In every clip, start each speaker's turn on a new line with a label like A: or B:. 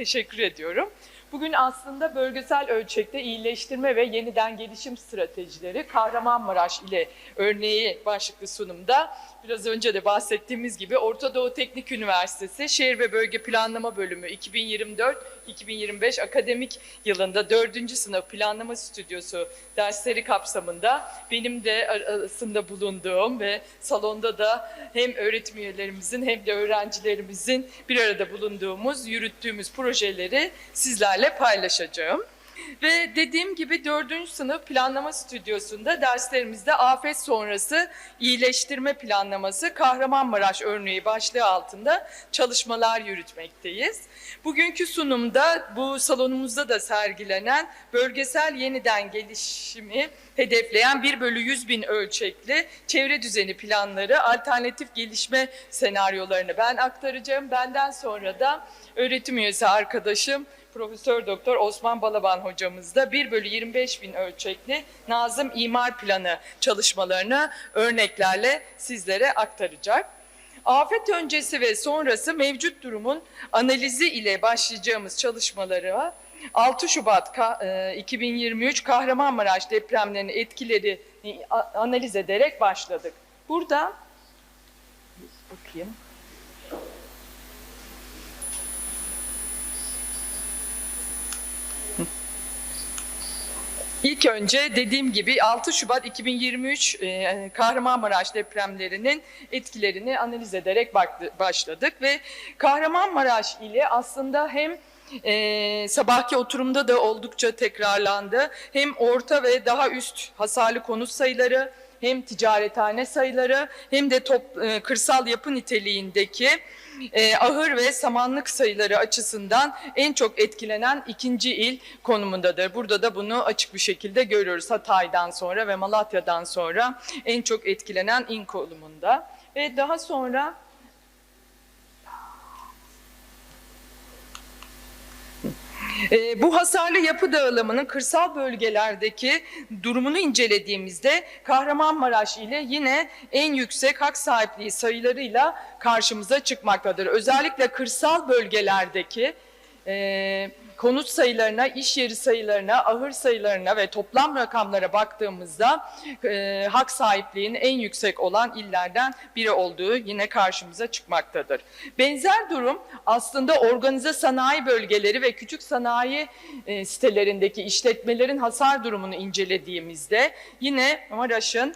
A: teşekkür ediyorum. Bugün aslında bölgesel ölçekte iyileştirme ve yeniden gelişim stratejileri Kahramanmaraş ile örneği başlıklı sunumda biraz önce de bahsettiğimiz gibi Orta Doğu Teknik Üniversitesi Şehir ve Bölge Planlama Bölümü 2024-2025 akademik yılında 4. sınıf planlama stüdyosu dersleri kapsamında benim de arasında bulunduğum ve salonda da hem öğretim üyelerimizin hem de öğrencilerimizin bir arada bulunduğumuz, yürüttüğümüz projeleri sizlerle paylaşacağım. Ve dediğim gibi 4. sınıf planlama stüdyosunda derslerimizde afet sonrası iyileştirme planlaması Kahramanmaraş örneği başlığı altında çalışmalar yürütmekteyiz. Bugünkü sunumda bu salonumuzda da sergilenen bölgesel yeniden gelişimi hedefleyen 1 bölü 100 bin ölçekli çevre düzeni planları, alternatif gelişme senaryolarını ben aktaracağım. Benden sonra da öğretim üyesi arkadaşım Profesör Doktor Osman Balaban hocamız da 1 bölü 25 bin ölçekli Nazım İmar Planı çalışmalarını örneklerle sizlere aktaracak. Afet öncesi ve sonrası mevcut durumun analizi ile başlayacağımız çalışmalara 6 Şubat 2023 Kahramanmaraş depremlerinin etkileri analiz ederek başladık. Burada bakayım. İlk önce dediğim gibi 6 Şubat 2023 e, Kahramanmaraş depremlerinin etkilerini analiz ederek başladık ve Kahramanmaraş ile aslında hem e, sabahki oturumda da oldukça tekrarlandı hem orta ve daha üst hasarlı konut sayıları hem ticarethane sayıları hem de top, e, kırsal yapı niteliğindeki e, ahır ve samanlık sayıları açısından en çok etkilenen ikinci il konumundadır. Burada da bunu açık bir şekilde görüyoruz. Hatay'dan sonra ve Malatya'dan sonra en çok etkilenen il konumunda. Ve daha sonra E, bu hasarlı yapı dağılımının kırsal bölgelerdeki durumunu incelediğimizde Kahramanmaraş ile yine en yüksek hak sahipliği sayılarıyla karşımıza çıkmaktadır. Özellikle kırsal bölgelerdeki e, konut sayılarına, iş yeri sayılarına, ahır sayılarına ve toplam rakamlara baktığımızda e, hak sahipliğinin en yüksek olan illerden biri olduğu yine karşımıza çıkmaktadır. Benzer durum aslında organize sanayi bölgeleri ve küçük sanayi e, sitelerindeki işletmelerin hasar durumunu incelediğimizde yine Maraş'ın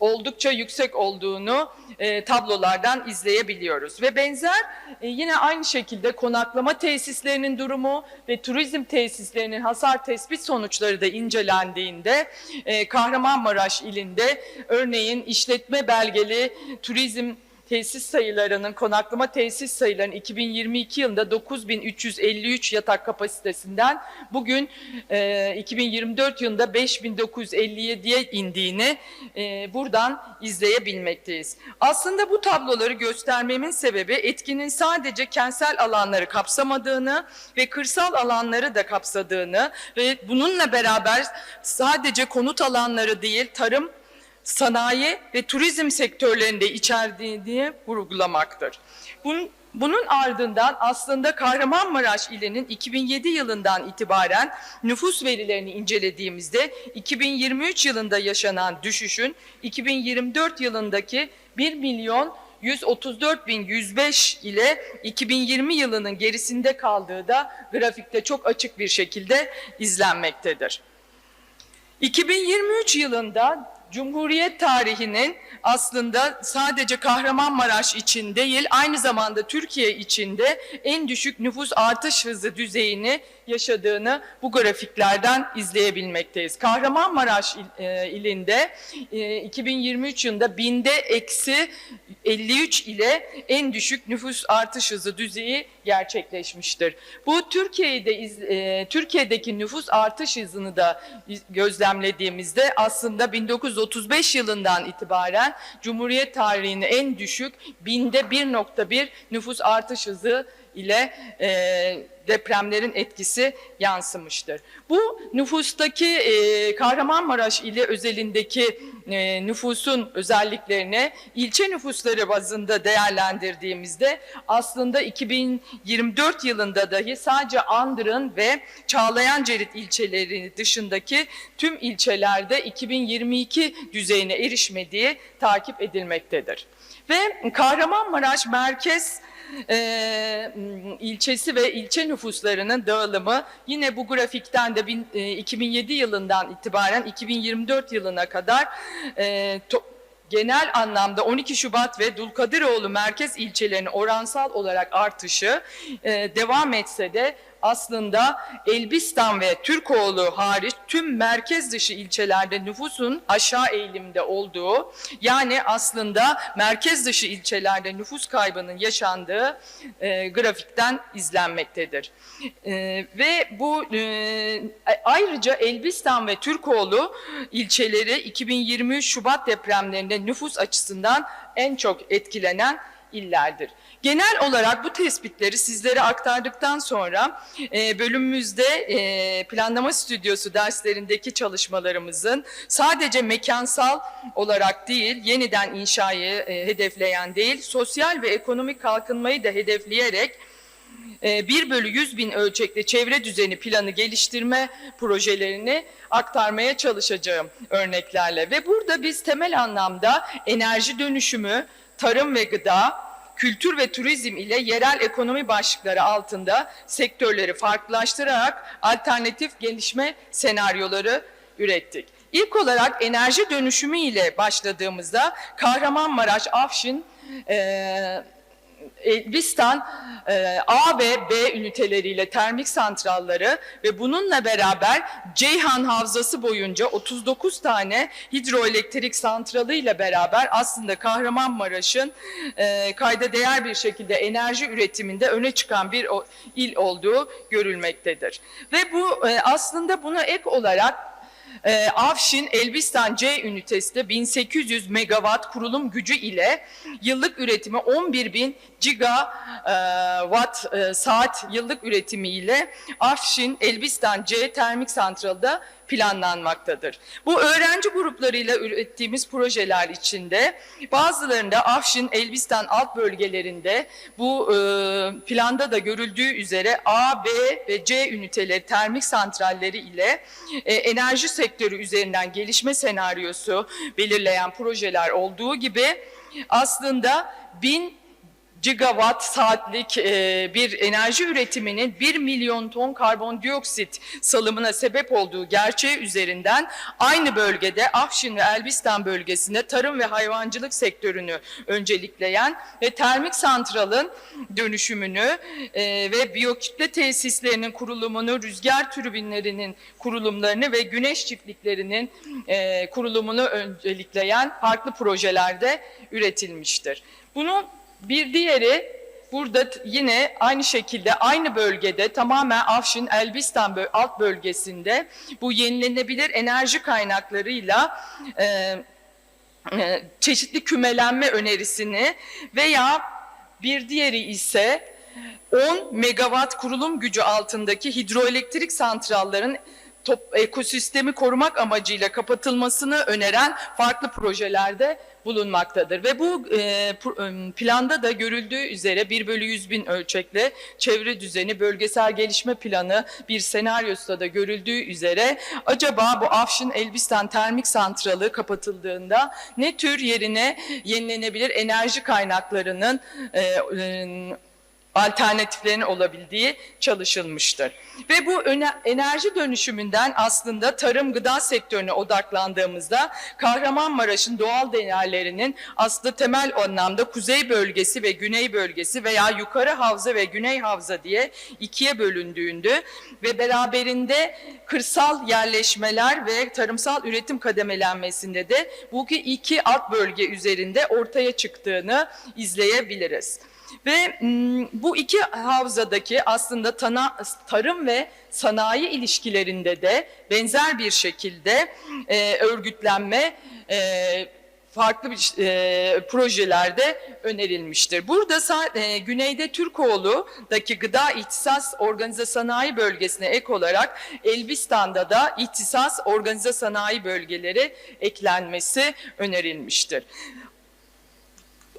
A: oldukça yüksek olduğunu e, tablolardan izleyebiliyoruz. Ve benzer e, yine aynı şekilde konaklama tesislerinin durumu ve turizm tesislerinin hasar tespit sonuçları da incelendiğinde e, Kahramanmaraş ilinde örneğin işletme belgeli turizm tesis sayılarının, konaklama tesis sayılarının 2022 yılında 9353 yatak kapasitesinden bugün e, 2024 yılında 5957'ye indiğini e, buradan izleyebilmekteyiz. Aslında bu tabloları göstermemin sebebi etkinin sadece kentsel alanları kapsamadığını ve kırsal alanları da kapsadığını ve bununla beraber sadece konut alanları değil, tarım sanayi ve turizm sektörlerinde içerdiğini vurgulamaktır. Bunun, bunun ardından aslında Kahramanmaraş ilinin 2007 yılından itibaren nüfus verilerini incelediğimizde 2023 yılında yaşanan düşüşün 2024 yılındaki 1 milyon 134.105 ile 2020 yılının gerisinde kaldığı da grafikte çok açık bir şekilde izlenmektedir. 2023 yılında Cumhuriyet tarihinin aslında sadece Kahramanmaraş için değil, aynı zamanda Türkiye içinde en düşük nüfus artış hızı düzeyini yaşadığını bu grafiklerden izleyebilmekteyiz. Kahramanmaraş e, ilinde 2023 e, yılında binde eksi 53 ile en düşük nüfus artış hızı düzeyi gerçekleşmiştir. Bu Türkiye'de e, Türkiye'deki nüfus artış hızını da gözlemlediğimizde aslında 1935 yılından itibaren Cumhuriyet tarihinin en düşük binde 1.1 nüfus artış hızı ile e, depremlerin etkisi yansımıştır. Bu nüfustaki e, Kahramanmaraş ili özelindeki e, nüfusun özelliklerini ilçe nüfusları bazında değerlendirdiğimizde aslında 2024 yılında dahi sadece Andırın ve Çağlayancerit ilçeleri dışındaki tüm ilçelerde 2022 düzeyine erişmediği takip edilmektedir. Ve Kahramanmaraş merkez e, ilçesi ve ilçe nüfuslarının dağılımı yine bu grafikten de bin, e, 2007 yılından itibaren 2024 yılına kadar e, to, genel anlamda 12 Şubat ve Dulkadiroğlu merkez ilçelerinin oransal olarak artışı e, devam etse de aslında Elbistan ve Türkoğlu hariç tüm merkez dışı ilçelerde nüfusun aşağı eğilimde olduğu yani aslında merkez dışı ilçelerde nüfus kaybının yaşandığı e, grafikten izlenmektedir. E, ve bu e, ayrıca Elbistan ve Türkoğlu ilçeleri 2023 Şubat depremlerinde nüfus açısından en çok etkilenen illerdir. Genel olarak bu tespitleri sizlere aktardıktan sonra e, bölümümüzde e, planlama stüdyosu derslerindeki çalışmalarımızın sadece mekansal olarak değil, yeniden inşayı e, hedefleyen değil, sosyal ve ekonomik kalkınmayı da hedefleyerek 1 bölü 100 bin ölçekli çevre düzeni planı geliştirme projelerini aktarmaya çalışacağım örneklerle. Ve burada biz temel anlamda enerji dönüşümü, tarım ve gıda, kültür ve turizm ile yerel ekonomi başlıkları altında sektörleri farklılaştırarak alternatif gelişme senaryoları ürettik. İlk olarak enerji dönüşümü ile başladığımızda Kahramanmaraş, Afşin, e, Elbistan e, A ve B üniteleriyle termik santralları ve bununla beraber Ceyhan Havzası boyunca 39 tane hidroelektrik santralı ile beraber aslında Kahramanmaraş'ın e, kayda değer bir şekilde enerji üretiminde öne çıkan bir il olduğu görülmektedir. Ve bu e, aslında buna ek olarak e, Afşin Elbistan C ünitesi de 1800 megawatt kurulum gücü ile yıllık üretimi 11 bin gigawatt e, saat yıllık üretimi ile Afşin Elbistan C termik santralı da planlanmaktadır. Bu öğrenci gruplarıyla ürettiğimiz projeler içinde bazılarında Afşin, Elbistan alt bölgelerinde bu e, planda da görüldüğü üzere A, B ve C üniteleri termik santralleri ile e, enerji sektörü üzerinden gelişme senaryosu belirleyen projeler olduğu gibi aslında bin gigawatt saatlik e, bir enerji üretiminin 1 milyon ton karbondioksit salımına sebep olduğu gerçeği üzerinden aynı bölgede Afşin ve Elbistan bölgesinde tarım ve hayvancılık sektörünü öncelikleyen ve termik santralın dönüşümünü e, ve biyokütle tesislerinin kurulumunu, rüzgar türbinlerinin kurulumlarını ve güneş çiftliklerinin e, kurulumunu öncelikleyen farklı projelerde üretilmiştir. Bunu bir diğeri burada yine aynı şekilde aynı bölgede tamamen Afşin Elbistan alt bölgesinde bu yenilenebilir enerji kaynaklarıyla e, e, çeşitli kümelenme önerisini veya bir diğeri ise 10 megawatt kurulum gücü altındaki hidroelektrik santrallerin top, ekosistemi korumak amacıyla kapatılmasını öneren farklı projelerde bulunmaktadır. Ve bu e, planda da görüldüğü üzere 1 bölü 100 bin ölçekli çevre düzeni, bölgesel gelişme planı bir senaryosta da görüldüğü üzere acaba bu Afşin Elbistan termik santralı kapatıldığında ne tür yerine yenilenebilir enerji kaynaklarının e, e, alternatiflerin olabildiği çalışılmıştır. Ve bu enerji dönüşümünden aslında tarım gıda sektörüne odaklandığımızda Kahramanmaraş'ın doğal değerlerinin aslında temel anlamda kuzey bölgesi ve güney bölgesi veya yukarı havza ve güney havza diye ikiye bölündüğünde ve beraberinde kırsal yerleşmeler ve tarımsal üretim kademelenmesinde de bu iki alt bölge üzerinde ortaya çıktığını izleyebiliriz. Ve bu iki havzadaki aslında tana, tarım ve sanayi ilişkilerinde de benzer bir şekilde e, örgütlenme e, farklı bir, e, projelerde önerilmiştir. Burada e, güneyde Türkoğlu'daki gıda ihtisas organize sanayi bölgesine ek olarak Elbistan'da da ihtisas organize sanayi bölgeleri eklenmesi önerilmiştir.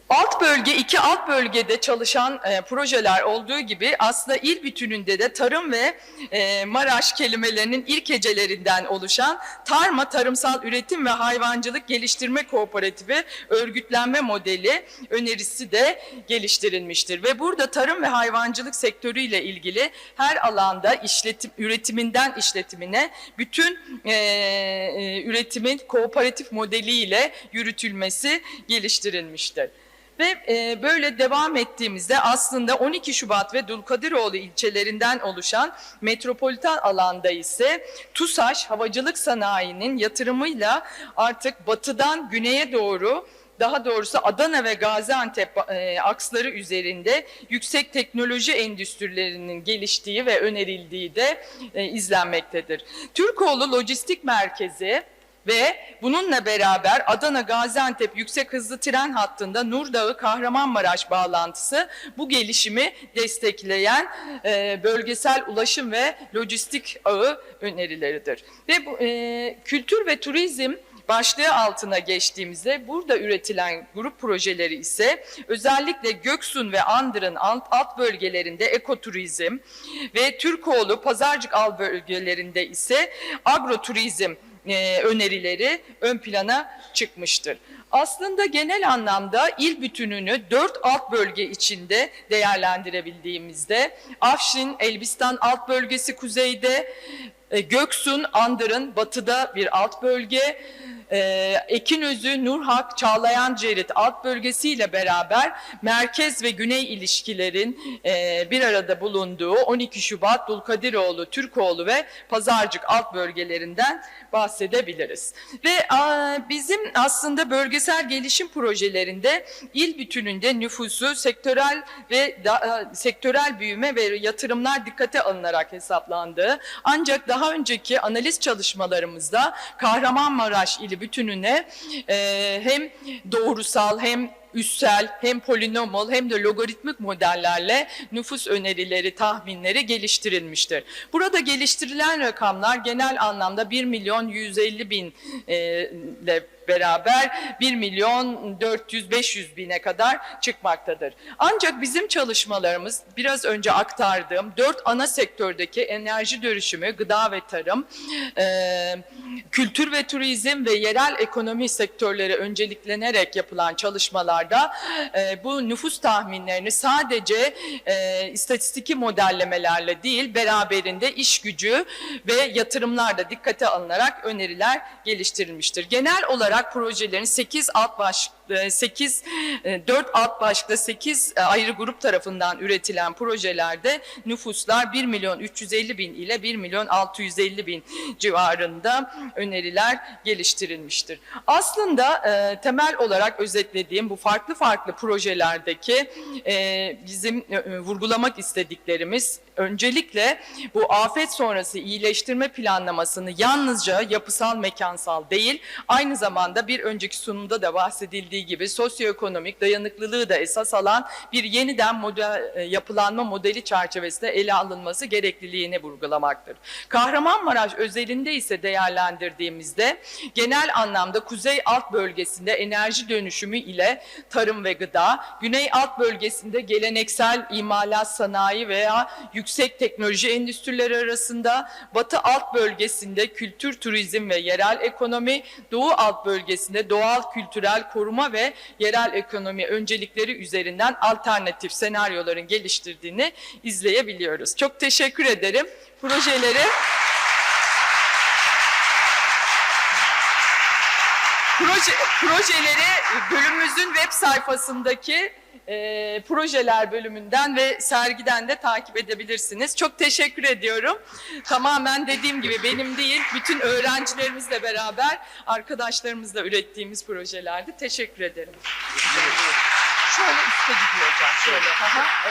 A: Alt bölge, iki alt bölgede çalışan e, projeler olduğu gibi aslında il bütününde de tarım ve e, Maraş kelimelerinin ilk hecelerinden oluşan Tarma Tarımsal Üretim ve Hayvancılık Geliştirme Kooperatifi örgütlenme modeli önerisi de geliştirilmiştir. Ve burada tarım ve hayvancılık sektörüyle ilgili her alanda işletim, üretiminden işletimine bütün e, e, üretimin kooperatif modeliyle yürütülmesi geliştirilmiştir. Ve e, böyle devam ettiğimizde aslında 12 Şubat ve Dulkadiroğlu ilçelerinden oluşan metropolitan alanda ise TUSAŞ havacılık sanayinin yatırımıyla artık batıdan güneye doğru daha doğrusu Adana ve Gaziantep e, aksları üzerinde yüksek teknoloji endüstrilerinin geliştiği ve önerildiği de e, izlenmektedir. Türkoğlu Lojistik Merkezi ve bununla beraber Adana Gaziantep yüksek hızlı tren hattında Nurdağı Kahramanmaraş bağlantısı bu gelişimi destekleyen e, bölgesel ulaşım ve lojistik ağı önerileridir. Ve bu e, kültür ve turizm başlığı altına geçtiğimizde burada üretilen grup projeleri ise özellikle Göksun ve Andır'ın alt, alt bölgelerinde ekoturizm ve Türkoğlu Pazarcık alt bölgelerinde ise agroturizm e, önerileri ön plana çıkmıştır. Aslında genel anlamda il bütününü dört alt bölge içinde değerlendirebildiğimizde Afşin, Elbistan alt bölgesi kuzeyde, e, Göksun, Andır'ın batıda bir alt bölge, e, Ekinözü, Nurhak, Çağlayan Cerit alt bölgesiyle beraber merkez ve güney ilişkilerin e, bir arada bulunduğu 12 Şubat, Dulkadiroğlu, Türkoğlu ve Pazarcık alt bölgelerinden bahsedebiliriz. Ve a, bizim aslında bölgesel gelişim projelerinde il bütününde nüfusu sektörel ve da, a, sektörel büyüme ve yatırımlar dikkate alınarak hesaplandığı ancak daha önceki analiz çalışmalarımızda Kahramanmaraş ili bütününe e, hem doğrusal hem üssel hem polinomal hem de logaritmik modellerle nüfus önerileri, tahminleri geliştirilmiştir. Burada geliştirilen rakamlar genel anlamda 1 milyon 150 bin e, beraber 1 milyon 400-500 bine kadar çıkmaktadır. Ancak bizim çalışmalarımız biraz önce aktardığım dört ana sektördeki enerji dönüşümü, gıda ve tarım, e, kültür ve turizm ve yerel ekonomi sektörleri önceliklenerek yapılan çalışmalarda e, bu nüfus tahminlerini sadece e, istatistiki modellemelerle değil beraberinde iş gücü ve yatırımlar da dikkate alınarak öneriler geliştirilmiştir. Genel olarak projelerin 8 alt baş 8 4 alt başlıkta 8 ayrı grup tarafından üretilen projelerde nüfuslar 1 milyon 350 bin ile 1 milyon 650 bin civarında öneriler geliştirilmiştir. Aslında e, temel olarak özetlediğim bu farklı farklı projelerdeki e, bizim e, vurgulamak istediklerimiz öncelikle bu afet sonrası iyileştirme planlamasını yalnızca yapısal mekansal değil aynı zamanda bir önceki sunumda da bahsedildiği gibi sosyoekonomik dayanıklılığı da esas alan bir yeniden model, e, yapılanma modeli çerçevesinde ele alınması gerekliliğini vurgulamaktır. Kahramanmaraş özelinde ise değerlendirdiğimizde genel anlamda kuzey alt bölgesinde enerji dönüşümü ile tarım ve gıda, güney alt bölgesinde geleneksel imalat sanayi veya yüksek teknoloji endüstrileri arasında, batı alt bölgesinde kültür, turizm ve yerel ekonomi, doğu alt bölgesinde doğal, kültürel koruma ve yerel ekonomi öncelikleri üzerinden alternatif senaryoların geliştirdiğini izleyebiliyoruz. Çok teşekkür ederim. Projeleri Proje, projeleri bölümümüzün web sayfasındaki e, projeler bölümünden ve sergiden de takip edebilirsiniz. Çok teşekkür ediyorum. Tamamen dediğim gibi benim değil, bütün öğrencilerimizle beraber arkadaşlarımızla ürettiğimiz projelerdi. Teşekkür ederim. Şöyle üstte gidiyor hocam. Şöyle. Aha, evet.